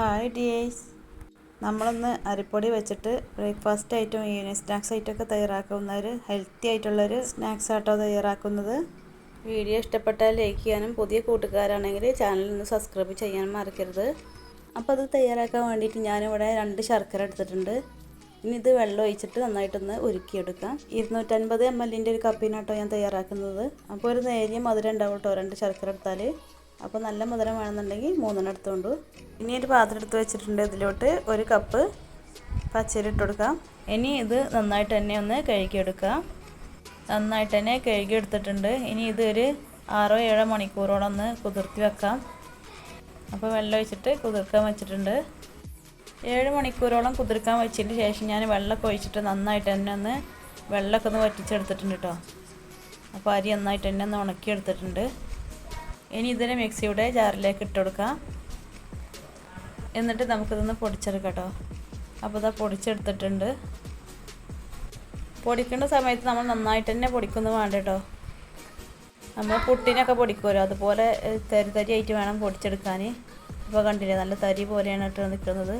Hi dears നമ്മളൊന്ന് അരിപ്പൊടി വെച്ചിട്ട് ബ്രേക്ക്ഫാസ്റ്റ് ഐറ്റം ഈവനിങ് സ്നാക്സ് ആയിട്ടൊക്കെ തയ്യാറാക്കുന്ന ഒരു ഹെൽത്തി ആയിട്ടുള്ളൊരു സ്നാക്സ് ആട്ടോ തയ്യാറാക്കുന്നത്. വീഡിയോ ഇഷ്ടപ്പെട്ടാൽ ലൈക്ക് ചെയ്യാനും പുതിയ കൂട്ടുകാരാണെങ്കിൽ ചാനൽ ഒന്ന് സബ്സ്ക്രൈബ് ചെയ്യാനും മറക്കരുത്. അപ്പോൾ അത് തയ്യാറാക്കാൻ വേണ്ടിയിട്ട് ഞാനിവിടെ രണ്ട് ശർക്കര എടുത്തിട്ടുണ്ട്. ഇനി ഇത് വെള്ളം ഒഴിച്ചിട്ട് നന്നായിട്ടൊന്ന് ഉരുക്കിയെടുക്കാം. ഇരുന്നൂറ്റൻപത് എം എല്ലിന്റെ ഒരു കപ്പിനാട്ടോ ഞാൻ തയ്യാറാക്കുന്നത്. അപ്പോൾ ഒരു നേരിയ മധുരം ഉണ്ടാവും കേട്ടോ രണ്ട് ശർക്കര എടുത്താൽ. അപ്പോൾ നല്ല മധുരം വേണമെന്നുണ്ടെങ്കിൽ മൂന്നെണ്ണം എടുത്തുകൊണ്ട് ഇനി ഒരു പാത്രം എടുത്ത് വെച്ചിട്ടുണ്ട് ഇതിലോട്ട് ഒരു കപ്പ് പച്ചരി ഇട്ട് കൊടുക്കാം. ഇനി ഇത് നന്നായിട്ട് തന്നെ ഒന്ന് കഴുകിയെടുക്കാം. നന്നായിട്ട് തന്നെ കഴുകിയെടുത്തിട്ടുണ്ട്. ഇനി ഇതൊരു ആറോ ഏഴോ മണിക്കൂറോളം ഒന്ന് കുതിർത്തി വെക്കാം. അപ്പോൾ വെള്ളം ഒഴിച്ചിട്ട് കുതിർക്കാൻ വെച്ചിട്ടുണ്ട്. ഏഴ് മണിക്കൂറോളം കുതിർക്കാൻ വെച്ചതിന് ശേഷം ഞാൻ വെള്ളമൊക്കെ ഒഴിച്ചിട്ട് നന്നായിട്ട് തന്നെ ഒന്ന് വെള്ളമൊക്കെ ഒന്ന് വറ്റിച്ചെടുത്തിട്ടുണ്ട് കേട്ടോ. അപ്പോൾ അരി നന്നായിട്ട് തന്നെ ഒന്ന് ഉണക്കിയെടുത്തിട്ടുണ്ട്. ഇനി ഇതിനെ മിക്സിയുടെ ജാറിലേക്ക് ഇട്ട് കൊടുക്കാം എന്നിട്ട് നമുക്കിതൊന്ന് പൊടിച്ചെടുക്കാം കേട്ടോ അപ്പോൾ ഇതാ പൊടിച്ചെടുത്തിട്ടുണ്ട്. പൊടിക്കേണ്ട സമയത്ത് നമ്മൾ നന്നായിട്ട് തന്നെ പൊടിക്കുന്നു വേണ്ട കേട്ടോ നമ്മൾ പുട്ടിനൊക്കെ പൊടിക്കുമല്ലോ അതുപോലെ തരി തരി ആയിട്ട് വേണം പൊടിച്ചെടുക്കാൻ ഇപ്പോൾ കണ്ടില്ലേ നല്ല തരി പോലെയാണ് ഇട്ട് നിൽക്കുന്നത്.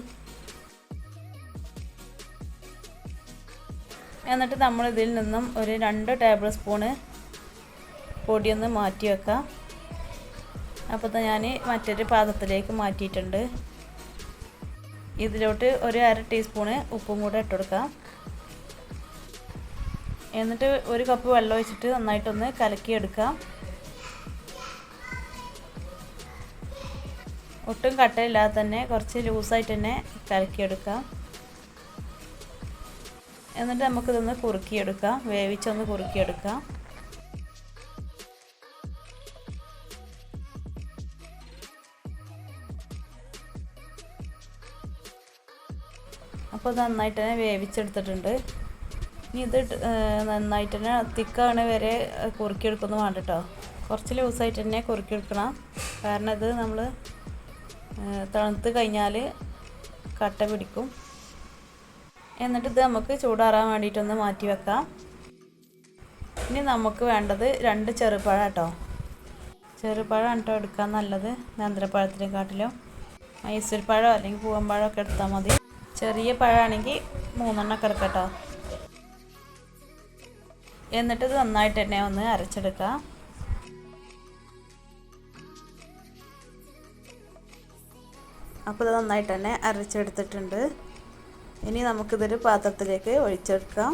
എന്നിട്ട് നമ്മൾ ഇതിൽ നിന്നും ഒരു രണ്ട് ടേബിൾ സ്പൂണ് പൊടിയൊന്ന് മാറ്റി വെക്കാം അപ്പോൾ ഞാൻ മറ്റൊരു പാത്രത്തിലേക്ക് മാറ്റിയിട്ടുണ്ട്. ഇതിലോട്ട് ഒരു അര ടീസ്പൂണ് ഉപ്പും കൂടെ ഇട്ട് കൊടുക്കാം. എന്നിട്ട് ഒരു കപ്പ് വെള്ളം ഒഴിച്ചിട്ട് നന്നായിട്ടൊന്ന് കലക്കിയെടുക്കാം. ഒട്ടും കട്ടയില്ലാതെ തന്നെ കുറച്ച് ലൂസായിട്ട് തന്നെ കലക്കിയെടുക്കാം. എന്നിട്ട് നമുക്കിതൊന്ന് കുറുക്കിയെടുക്കാം. വേവിച്ചൊന്ന് കുറുക്കിയെടുക്കാം. അപ്പോൾ നന്നായിട്ട് തന്നെ വേവിച്ചെടുത്തിട്ടുണ്ട്. ഇനി ഇത് നന്നായിട്ട് തന്നെ തിക്കാണ് വരെ കുറുക്കിയെടുക്കുന്നു വേണ്ട കേട്ടോ കുറച്ച് ലൂസായിട്ട് തന്നെ കുറുക്കിയെടുക്കണം. കാരണം ഇത് നമ്മൾ തണുത്ത് കഴിഞ്ഞാൽ കട്ട പിടിക്കും. എന്നിട്ട് ഇത് നമുക്ക് ചൂടാറാൻ വേണ്ടിയിട്ടൊന്ന് മാറ്റി വെക്കാം. ഇനി നമുക്ക് വേണ്ടത് രണ്ട് ചെറുപഴം കേട്ടോ ചെറുപഴം കേട്ടോ എടുക്കാൻ നല്ലത്. നേന്ത്രപ്പഴത്തിനെക്കാട്ടിലും. മൈസൂർ പഴം അല്ലെങ്കിൽ പൂവൻ ഒക്കെ എടുത്താൽ മതി. ചെറിയ പഴമാണെങ്കിൽ മൂന്നെണ്ണമൊക്കെ എടുക്കട്ടോ എന്നിട്ട് ഇത് നന്നായിട്ട് തന്നെ ഒന്ന് അരച്ചെടുക്കാം അപ്പോൾ ഇത് നന്നായിട്ട് തന്നെ അരച്ചെടുത്തിട്ടുണ്ട്. ഇനി നമുക്കിതൊരു പാത്രത്തിലേക്ക് ഒഴിച്ചെടുക്കാം.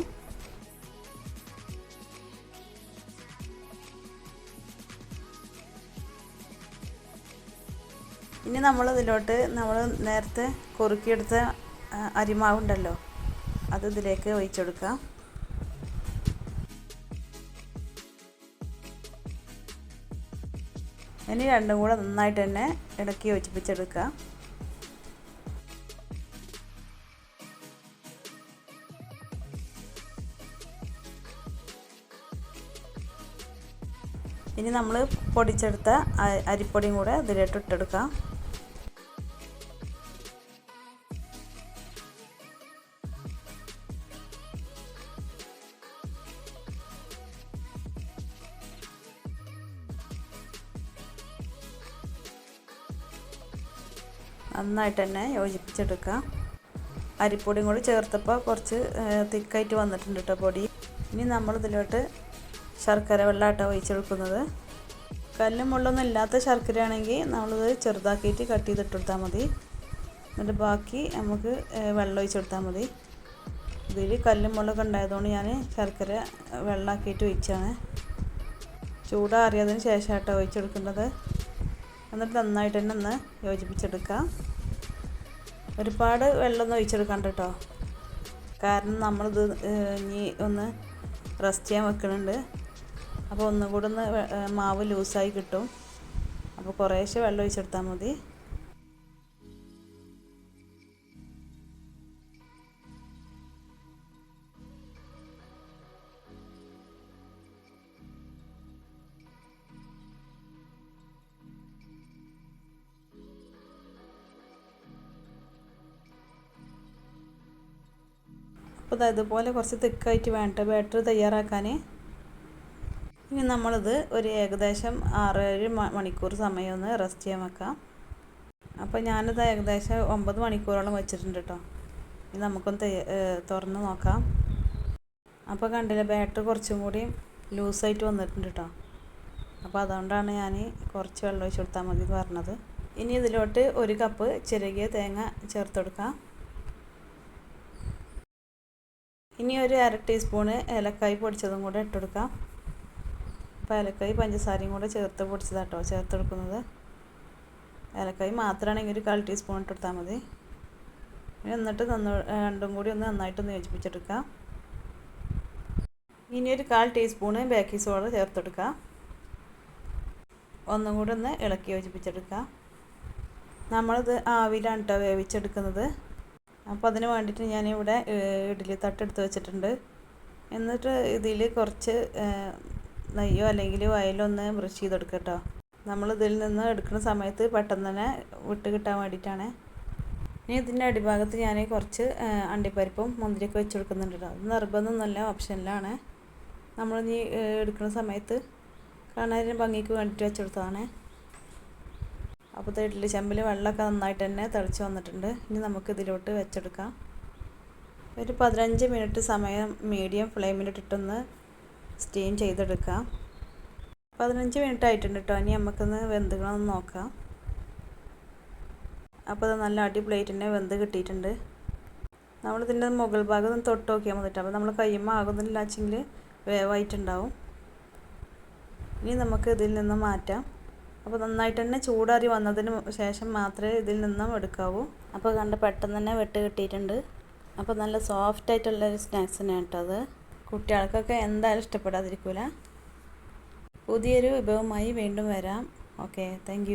ഇനി നമ്മൾ ഇതിലോട്ട് നമ്മൾ നേരത്തെ കുറുക്കിയെടുത്ത അരിമാവുണ്ടല്ലോ. അത് ഇതിലേക്ക് ഒഴിച്ചെടുക്കാം ഇനി രണ്ടും കൂടെ നന്നായിട്ട് തന്നെ ഇടക്കി യോജിപ്പിച്ചെടുക്കാം ഇനി നമ്മൾ പൊടിച്ചെടുത്ത അരിപ്പൊടിയും കൂടെ ഇതിലോട്ട് ഇട്ടെടുക്കാം നന്നായിട്ട് തന്നെ യോജിപ്പിച്ചെടുക്കാം. അരിപ്പൊടിയും കൂടി ചേർത്തപ്പോൾ കുറച്ച് തിക്കായിട്ട് വന്നിട്ടുണ്ട് കേട്ടോ പൊടി. ഇനി നമ്മൾ ഇതിലോട്ട് ശർക്കര വെള്ളമാട്ടോ ഒഴിച്ചെടുക്കുന്നത്. കല്ലും മുള്ളൊന്നും ഇല്ലാത്ത ശർക്കര ആണെങ്കിൽ നമ്മളിത് ചെറുതാക്കിയിട്ട് കട്ട് ചെയ്തിട്ടെടുത്താൽ മതി. എന്നിട്ട് ബാക്കി നമുക്ക് വെള്ളം ഒഴിച്ചെടുത്താൽ മതി. ഇതിൽ കല്ലും മുള്ളൊക്കെ ഉണ്ടായതുകൊണ്ട് ഞാൻ ശർക്കര വെള്ളമാക്കിയിട്ട് ഒഴിച്ചാണ്. ചൂടാറിയതിന് ശേഷം കേട്ടോ ഒഴിച്ചെടുക്കേണ്ടത് എന്നിട്ട് നന്നായിട്ട് തന്നെ ഒന്ന് യോജിപ്പിച്ചെടുക്കാം ഒരുപാട് വെള്ളമൊന്നും ഒഴിച്ചെടുക്കണ്ട കേട്ടോ. കാരണം നമ്മളിത് ഇനി ഒന്ന് റെസ്റ്റ് ചെയ്യാൻ വെക്കുന്നുണ്ട് അപ്പോൾ ഒന്നും കൂടെ ഒന്ന് മാവ് ലൂസായി കിട്ടും. അപ്പോൾ കുറേശ്ശെ വെള്ളം ഒഴിച്ചെടുത്താൽ മതി. അപ്പോൾ ഇതുപോലെ കുറച്ച് തിക്കായിട്ട് വേണ്ട ബാറ്റർ തയ്യാറാക്കാൻ ഇനി നമ്മളിത് ഒരു ഏകദേശം ആറ് ഏഴ് മണിക്കൂർ സമയം ഒന്ന് റെസ്റ്റ് ചെയ്യാൻ വെക്കാം. അപ്പോൾ ഞാനിത് ഏകദേശം ഒമ്പത് മണിക്കൂറോളം വെച്ചിട്ടുണ്ട് കേട്ടോ ഇനി നമുക്കൊന്ന് തുറന്ന് നോക്കാം. അപ്പോൾ കണ്ടില്ല ബാറ്റർ കുറച്ചും കൂടി ലൂസായിട്ട് വന്നിട്ടുണ്ട് കേട്ടോ അപ്പോൾ അതുകൊണ്ടാണ് ഞാൻ കുറച്ച് വെള്ളം ഒഴിച്ച് കൊടുത്താൽ മതി പറഞ്ഞത്. ഇനി ഇതിലോട്ട് ഒരു കപ്പ് ചിരകിയ തേങ്ങ ചേർത്ത് കൊടുക്കാം. ഇനി ഒരു അര ടീസ്പൂണ് ഏലക്കായ് പൊടിച്ചതും കൂടെ ഇട്ട് കൊടുക്കാം അപ്പോൾ ഏലക്കായ് പഞ്ചസാരയും കൂടെ ചേർത്ത് പൊടിച്ചതാട്ടോ ചേർത്ത് കൊടുക്കുന്നത് ഏലക്കായ് മാത്രമാണെങ്കിൽ ഒരു കാൽ ടീസ്പൂൺ ഇട്ട് കൊടുത്താൽ മതി എന്നിട്ട് നന്ന രണ്ടും കൂടി ഒന്ന് നന്നായിട്ടൊന്ന് യോജിപ്പിച്ചെടുക്കാം. ഇനി ഒരു കാൽ ടീസ്പൂണ് ബേക്കിംഗ് സോഡ ചേർത്തെടുക്കാം. ഒന്നും കൂടി ഒന്ന് ഇളക്കി യോജിപ്പിച്ചെടുക്കാം. നമ്മളിത് ആവിയിലാണ് കേട്ടോ വേവിച്ചെടുക്കുന്നത്. അപ്പോൾ അതിന് വേണ്ടിയിട്ട് ഞാനിവിടെ ഇഡ്ഡലി തട്ട് എടുത്ത് വെച്ചിട്ടുണ്ട്. എന്നിട്ട് ഇതിൽ കുറച്ച് നെയ്യോ അല്ലെങ്കിൽ വയലോ ഒന്ന് ബ്രഷ് ചെയ്തെടുക്കുക കേട്ടോ നമ്മൾ ഇതിൽ നിന്ന് എടുക്കുന്ന സമയത്ത് പെട്ടെന്ന് തന്നെ വിട്ട് കിട്ടാൻ വേണ്ടിയിട്ടാണ്. ഇനി ഇതിന്റെ അടിഭാഗത്ത് ഞാൻ കുറച്ച് അണ്ടിപ്പരിപ്പും മുന്തിരിയൊക്കെ വെച്ച് കൊടുക്കുന്നുണ്ട് കേട്ടോ അത് നിർബന്ധമൊന്നുമല്ല ഓപ്ഷനിലാണ്. നമ്മൾ ഇനി എടുക്കുന്ന സമയത്ത് കാണാൻ ഭംഗിക്ക് വേണ്ടിയിട്ട് വെച്ച് കൊടുത്തതാണ്. അപ്പോൾ ഇഡ്ഡലി ചെമ്പിൽ വെള്ളമൊക്കെ നന്നായിട്ട് തന്നെ തിളച്ച് വന്നിട്ടുണ്ട്. ഇനി നമുക്ക് ഇതിലോട്ട് വെച്ചെടുക്കാം. ഒരു പതിനഞ്ച് മിനിറ്റ് സമയം മീഡിയം ഫ്ലെയിമിലിട്ടിട്ടൊന്ന് സ്റ്റീം ചെയ്തെടുക്കാം. പതിനഞ്ച് മിനിറ്റ് ആയിട്ടുണ്ട് കേട്ടോ ഇനി നമുക്കൊന്ന് വെന്തുകളൊന്ന് നോക്കാം. അപ്പോൾ അത് നല്ല അടിപൊളിയായിട്ട് തന്നെ വെന്ത് കിട്ടിയിട്ടുണ്ട്. നമ്മളിതിന്റെ മുകൾ ഭാഗം ഒന്ന് തൊട്ട് നോക്കിയാൽ മതിട്ട്. അപ്പോൾ നമ്മൾ കയ്യുമ്പോൾ ആകുന്നില്ല വെച്ചെങ്കിൽ വേവായിട്ടുണ്ടാവും. ഇനി നമുക്ക് ഇതിൽ നിന്ന് മാറ്റാം. അപ്പോൾ നന്നായിട്ട് തന്നെ ചൂടാറി വന്നതിന് ശേഷം മാത്രമേ ഇതിൽ നിന്നും എടുക്കാവൂ. അപ്പോൾ കണ്ട് പെട്ടെന്ന് തന്നെ വെട്ട് കിട്ടിയിട്ടുണ്ട്. അപ്പോൾ നല്ല സോഫ്റ്റ് ആയിട്ടുള്ള ഒരു സ്നാക്സ് തന്നെയാണ് കേട്ടോ അത്. കുട്ടികൾക്കൊക്കെ എന്തായാലും ഇഷ്ടപ്പെടാതിരിക്കില്ല പുതിയൊരു വിഭവമായി വീണ്ടും വരാം. Okay thank